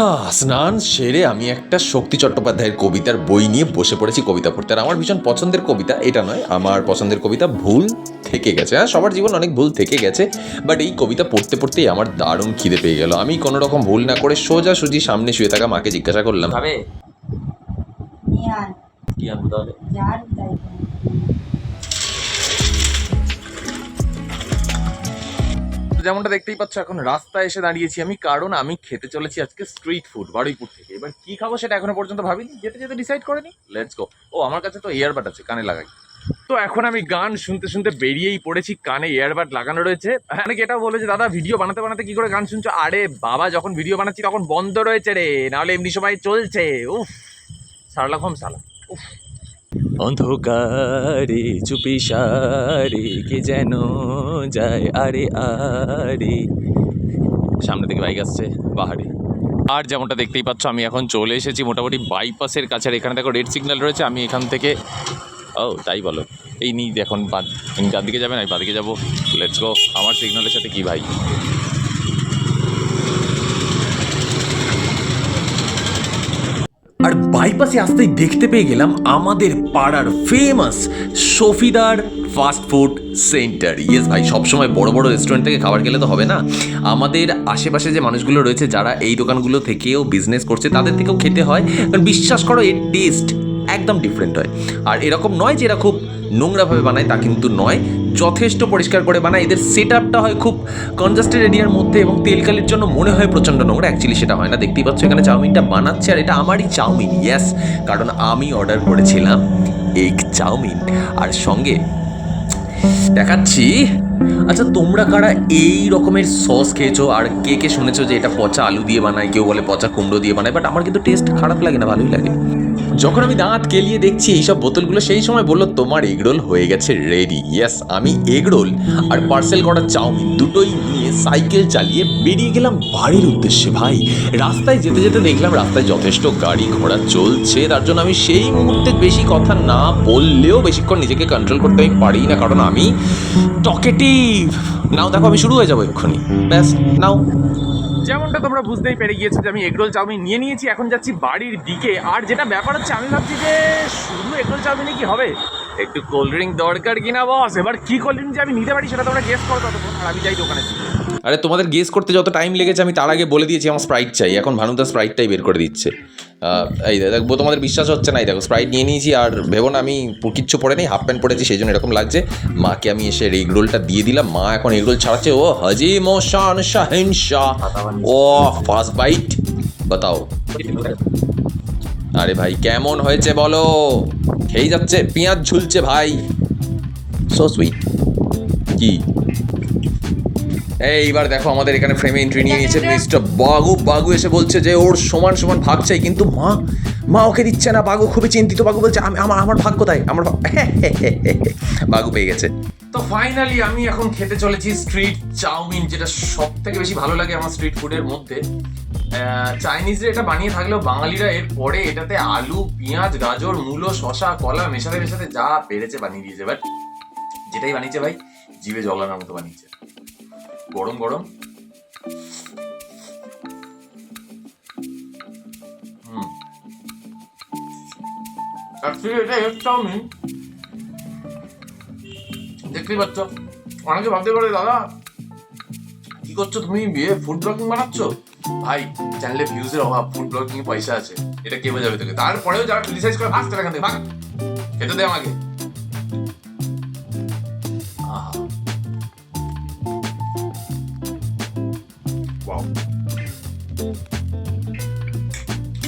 হা, স্নান সেরে আমি একটা শক্তি চট্টোপাধ্যায়ের কবিতার বই নিয়ে বসে পড়েছি কবিতা পড়তে। আর আমার ভীষণ পছন্দের কবিতা এটা নয় আমার পছন্দের কবিতা ভুল থেকে গেছে। হ্যাঁ সবার জীবন অনেক ভুল থেকে গেছে বাট এই কবিতা পড়তে পড়তেই আমার দারুণ খিদে পেয়ে গেল। আমি কোনো রকম ভুল না করে সোজা সুজি সামনে শুয়ে থাকা মাকে জিজ্ঞাসা করলাম। যেমনটা দেখতেই পাচ্ছ, এখন রাস্তায় এসে দাঁড়িয়েছি আমি, কারণ আমি খেতে চলেছি আজকে স্ট্রিট ফুড বারুইপুর থেকে। এবার কি খাব সেটা এখনও পর্যন্ত ভাবিনি, যেতে যেতে ডিসাইড করিনি। লেটস গো ও, আমার কাছে তো ইয়ারবাড আছে, কানে লাগাই। তো এখন আমি গান শুনতে শুনতে বেরিয়েই পড়েছি, কানে ইয়ারবাড লাগানো রয়েছে। অনেকে এটাও বলে যে, দাদা ভিডিও বানাতে বানাতে কি করে গান শুনছো? আরে, বাবা, যখন ভিডিও বানাচ্ছি তখন বন্ধ রয়েছে রে, নাহলে এমনি সময় চলছে। উফ সারলাম সালা। উফ। অন্ধকারে চুপি সারে, কে যেন যায় আরে আরে। সামনে থেকে বাইক আসছে পাহাড়ে। আর যেমনটা দেখতেই পাচ্ছ, আমি এখন চলে এসেছি মোটামুটি বাইপাসের কাছে আর এখানে দেখো রেড সিগন্যাল রয়েছে, আমি এখান থেকে ও, তাই বলো। এই নিই এখন বাদ ডান দিকে যাবেন, আমি বাদিকে যাব। লেটস গো আমার সিগন্যালের সাথে কি ভাই আর বাইপাসে আসতেই দেখতে পেয়ে গেলাম আমাদের পাড়ার famous সফিদার fast food centre yes ভাই, সবসময় বড় বড় রেস্টুরেন্ট থেকে খাবার খেলে তো হবে না। আমাদের আশেপাশে যে মানুষগুলো রয়েছে, যারা এই দোকানগুলো থেকেও বিজনেস করছে, তাদের থেকেও খেতে হয়। কারণ বিশ্বাস করো, এর টেস্ট একদম ডিফারেন্ট হয়। আর এরকম নয় যে এরা খুব নোংরাভাবে বানায়, তা কিন্তু নয়। যথেষ্ট পরিষ্কার করে বানায়। এদের সেট আপটা হয় খুব কনজাস্টেড এরিয়ার মধ্যে এবং তেলকালির জন্য মনে হয় প্রচণ্ড নোংরা। অ্যাকচুয়ালি সেটা হয় না। দেখতেই পাচ্ছ এখানে চাউমিনটা বানাচ্ছে আর এটা আমারই চাউমিন। ইয়েস কারণ আমি অর্ডার করেছিলাম এগ চাউমিন। আর সঙ্গে দেখাচ্ছি। আচ্ছা তোমরা কারা এই রকমের সস খেয়েছো? আর কে কে শুনেছো যে এটা পচা আলু দিয়ে বানায়? কেউ বলে পচা কুমড়ো দিয়ে বানায় বাট আমার কিন্তু টেস্ট খারাপ লাগে না, ভালোই লাগে। যখন আমি দাঁত কেলিয়ে দেখছি এইসব বোতলগুলো, সেই সময় বলল, তোমার এগরোল হয়ে গেছে রেডি ইয়েস আমি এগরোল আর পার্সেল করা চাউমিন দুটোই নিয়ে সাইকেল চালিয়ে বেরিয়ে গেলাম বাড়ির উদ্দেশ্যে, ভাই। রাস্তায় যেতে যেতে দেখলাম রাস্তায় যথেষ্ট গাড়ি ঘোড়া চলছে। তার জন্য আমি সেই মুহূর্তে বেশি কথা না বললেও বেশিক্ষণ নিজেকে কন্ট্রোল করতে আমি পারি না। কারণ আমি টকেটিভ নাও দেখো, আমি শুরু হয়ে যাব এক্ষুনি। ব্যাস, নাও। যেমনটা তোমরা বুঝতেই পেরে গিয়েছো যে আমি এগরোল চাউমিন নিয়ে নিয়েছি, এখন যাচ্ছি বাড়ির দিকে। আর যেটা ব্যাপার হচ্ছে, আমি ভাবছি যে শুধু এগরোল চাউমিনে কি হবে? একটু কোল্ড ড্রিঙ্ক দরকার কিনা বস এবার কি কোল্ড ড্রিঙ্ক যে আমি নিতে পারি সেটা তোমরা গেস করো ততক্ষণ, আর আমি যাই দোকানে। আরে তোমাদের গেস করতে যত টাইম লেগেছে, আমি তার আগে বলে দিয়েছি, আমার স্প্রাইট চাই। এখন ভানুদা স্প্রাইটটাই বের করে দিচ্ছে। এই দেখব, তোমাদের বিশ্বাস হচ্ছে না। এই দেখো স্প্রাইট নিয়ে নিয়েছি, আর ভেবো না, আমি কিচ্ছু পরে নেই হাফ প্যান্ট পরেছি, সেই জন্য এরকম লাগছে। মাকে আমি এসে এগ রোলটা দিয়ে দিলাম। মা এখন এগ রোল ছাড়াচ্ছে। ও, হাজি মোশান শাহিন শাহ ও ফার্স্ট বাইট বাতাও। আরে ভাই, কেমন হয়েছে বলো? খেয়ে যাচ্ছে, পেঁয়াজ ঝুলছে ভাই। সো সুইট কি? এইবার দেখো আমাদের এখানে ফ্রেমে এন্ট্রি নিয়ে নিয়েছে মিস্টার বাগু। বাগু এসে বলছে যে, ওর সমান সমান ভাগ চাই, কিন্তু মা মা ওকে দিচ্ছে না। বাগু খুবই চিন্তিত। বাগু বলছে, আমি, আমার আমার ভাগ কোথায়? আমার বাগু পেয়ে গেছে। তো ফাইনালি আমি এখন খেতে চলেছি স্ট্রিট চাউমিন, যেটা সব থেকে বেশি ভালো লাগে আমার স্ট্রিট ফুডের মধ্যে। চাইনিজরা এটা বানিয়ে থাকলেও বাঙালিরা এর পরে এটাতে আলু, পেঁয়াজ, গাজর, মূলো শশা কলা মেশাতে মেশাতে যা পেরেছে বানিয়ে দিয়েছে। বাট যেটাই বানিয়েছে ভাই, জিভে জলানোর মতো বানিয়েছে। গরম গরম। অ্যাকচুয়ালি এটা দেখতেই পাচ্ছ। অনেকে ভাবতে পারে, দাদা, কি করছ তুমি? বিয়ে ফুড ব্লগিং বানাচ্ছ? ভাই চ্যানেলে ভিউজের অভাব ফুড ব্লগিং পয়সা আছে। এটা কে বোঝাবে তোকে? তারপরেও যারা ক্রিটিসাইজ করে ভাগ তারা এখান থেকে ভাগ খেতে দে আমাকে।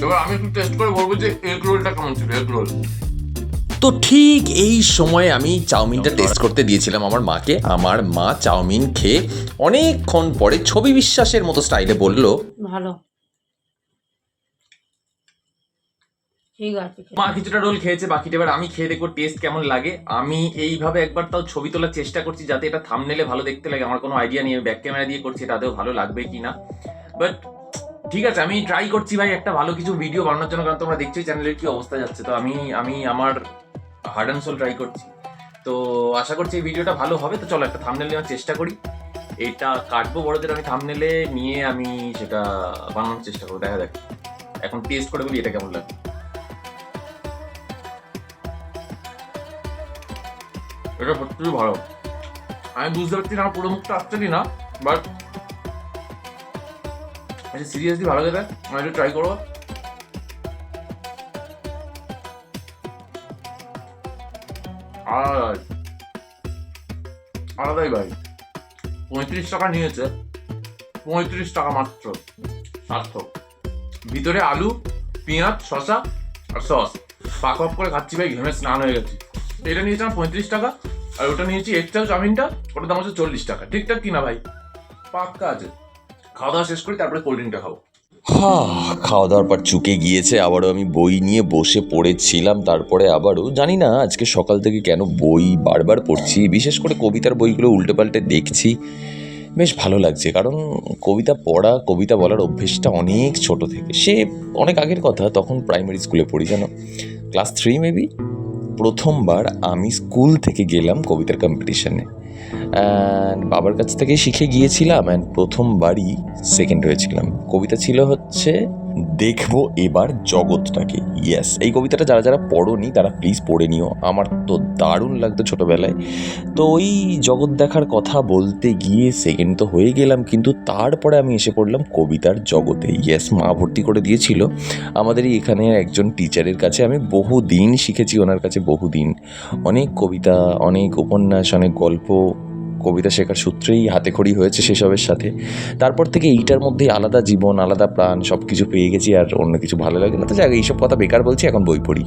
এবার আমি একটু টেস্ট করে বলব যে এগ রোলটা কেমন ছিল এগ রোল তো ঠিক এই সময়ে আমি চাউমিনটা টেস্ট করতে দিয়েছিলাম আমার মাকে। আমার মা চাউমিন খেয়ে অনেকক্ষণ পরে ছবি বিশ্বাসের মতো স্টাইলে বলল ভালো। ঠিক আছে মা কিছুটা রোল খেয়েছে বাকিটা এবার আমি খেয়ে দেখব টেস্ট কেমন লাগে। আমি এইভাবে একবার তাও ছবি তোলার চেষ্টা করছি যাতে এটা থামনেলে ভালো দেখতে লাগে। আমার কোনো আইডিয়া নেই ব্যাক ক্যামেরা দিয়ে করছি তাতেও ভালো লাগবে কি না বাট ঠিক আছে, আমি ট্রাই করছি ভাই একটা ভালো কিছু ভিডিও বানানোর জন্য, কারণ তোমরা দেখছোই চ্যানেলের কি অবস্থা যাচ্ছে। তো আমি আমি আমার হার্ড অ্যান্ড সোল ট্রাই করছি। তো আশা করছি এই ভিডিওটা ভালো হবে। তো চলো একটা থামনেল নেওয়ার চেষ্টা করি। এটা কাটবো বড়দের, আমি থামনেলে নিয়ে আমি সেটা বানানোর চেষ্টা করব। দেখা যাক। এখন টেস্ট করে বলি এটা কেমন লাগে। এটা সত্যি ভালো। আমি বুঝতে পারছি না, পুরো মুখটা আসছে না বাট আচ্ছা সিরিয়াসলি ভালো খেতে? আমি একটু ট্রাই করব আলাদাই ভাই। পঁয়ত্রিশ টাকা নিয়েছে। পঁয়ত্রিশ টাকা মাত্র। সার্থক। ভিতরে আলু, পেঁয়াজ, শসা আর সস। পাক পাক করে খাচ্ছি ভাই, ঘেমে স্নান হয়ে গেছি। এটা নিয়েছিলাম পঁয়ত্রিশ টাকা, আর ওটা নিয়েছি এক্সট্রা চাউমিনটা, ওটার দাম হচ্ছে চল্লিশ টাকা। ঠিকঠাক কিনা ভাই? পাক্কা আছে। খাওয়া দাওয়া শেষ করি, তারপরে কোল্ড ড্রিঙ্কটা খাব। হা খাওয়া দাওয়ার পর চুকে গিয়েছে, আবারও আমি বই নিয়ে বসে পড়েছিলাম, তারপরে আবারও জানি না আজকে সকাল থেকে কেন বই বারবার পড়ছি, বিশেষ করে কবিতার বইগুলো উল্টে পাল্টে দেখছি, বেশ ভালো লাগছে, কারণ কবিতা পড়া, কবিতা বলার অভ্যেসটা অনেক ছোট থেকে, সে অনেক আগের কথা, তখন প্রাইমারি স্কুলে পড়ি, জানো? ক্লাস থ্রি মেবি প্রথমবার আমি স্কুল থেকে গেলাম কবিতার কম্পিটিশনে অ্যান্ড বাবার কাছ থেকে শিখে গিয়েছিলাম অ্যান্ড প্রথমবারই সেকেন্ড হয়েছিলাম। কবিতা ছিল হচ্ছে দেখব এবার জগৎটাকে। ইয়েস এই কবিতাটা যারা যারা পড়োনি, তারা প্লিজ পড়ে নিও। আমার তো দারুণ লাগতো ছোটোবেলায়। তো ওই জগৎ দেখার কথা বলতে গিয়ে সেকেন্ড তো হয়ে গেলাম, কিন্তু তারপরে আমি এসে পড়লাম কবিতার জগতে। ইয়েস মা ভর্তি করে দিয়েছিল। আমাদেরই এখানে একজন টিচারের কাছে আমি বহু দিন শিখেছি ওনার কাছে বহু দিন অনেক কবিতা, অনেক উপন্যাস, অনেক গল্প কবিতা শেখার সূত্রেই হাতে খড়ি হয়েছে সেসবের সাথে। তারপর থেকে এইটার মধ্যেই আলাদা জীবন, আলাদা প্রাণ সব কিছু পেয়ে গেছি আর অন্য কিছু ভালো লাগে না। তো যাক, এইসব কথা বেকার বলছি, এখন বই পড়ি।